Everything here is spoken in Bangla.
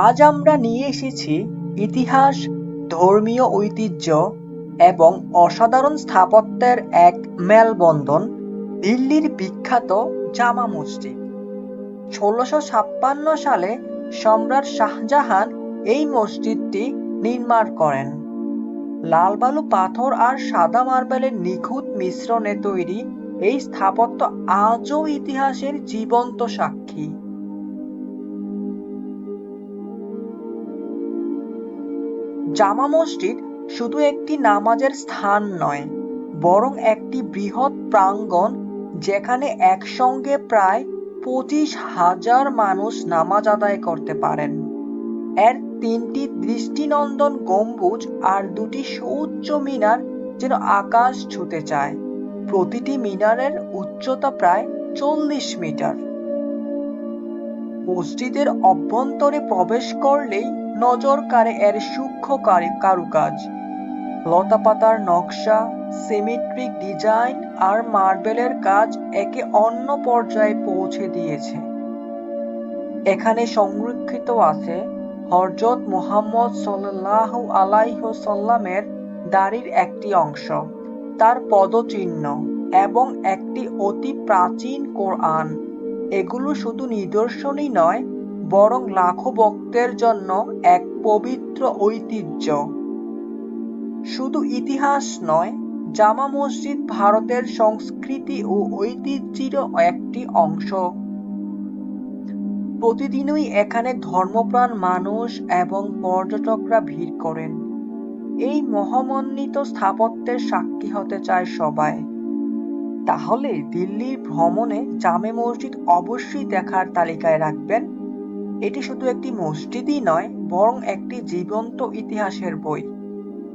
আজ আমরা নিয়ে এসেছি ইতিহাস, ধর্মীয় ঐতিহ্য এবং অসাধারণ স্থাপত্যের এক মেলবন্ধন দিল্লির বিখ্যাত জামা মসজিদ। ষোলশ ছাপ্পান্ন সালে সম্রাট শাহজাহান এই মসজিদটি নির্মাণ করেন। লাল বালু পাথর আর সাদা মার্বেলের নিখুঁত মিশ্রণে তৈরি এই স্থাপত্য আজও ইতিহাসের জীবন্ত সাক্ষী। জামা মসজিদ শুধু একটি নামাজের স্থান নয়, বরং একটি বৃহৎ প্রাঙ্গণ যেখানে একসঙ্গে প্রায় পঁচিশ হাজার মানুষ নামাজ আদায় করতে পারেন। এর তিনটি দৃষ্টিনন্দন গম্বুজ আর দুটি সুউচ্চ মিনার যেন আকাশ ছুঁতে চায়। প্রতিটি মিনারের উচ্চতা প্রায় চল্লিশ মিটার। মসজিদের অভ্যন্তরে প্রবেশ করলেই নজর কাড়ে এর সূক্ষ্ম কারুকাজ, লতাপাতার নকশা, সিমেট্রিক ডিজাইন আর মার্বেলের কাজ একে অন্য পর্যায়ে পৌঁছে দিয়েছে। এখানে সংরক্ষিত আছে হযরত মুহাম্মদ সাল্লাল্লাহু আলাইহি ওয়াসাল্লামের দাড়ির একটি অংশ, তার পদচিহ্ন এবং একটি অতি প্রাচীন কোরআন। এগুলো শুধু নিদর্শনই নয়, বরং লাখো ভক্তের জন্য এক পবিত্র ঐতিহ্য। শুধু ইতিহাস নয়, জামা মসজিদ ভারতের সংস্কৃতি ও ঐতিহ্যেরও একটি অংশ। প্রতিদিনই এখানে ধর্মপ্রাণ মানুষ এবং পর্যটকরা ভিড় করেন। এই মহিমান্বিত স্থাপত্যের সাক্ষী হতে চায় সবাই। তাহলে দিল্লির ভ্রমণে জামে মসজিদ অবশ্যই দেখার তালিকায় রাখবেন। এটি শুধু একটি মসজিদই নয়, বরং একটি জীবন্ত ইতিহাসের বই।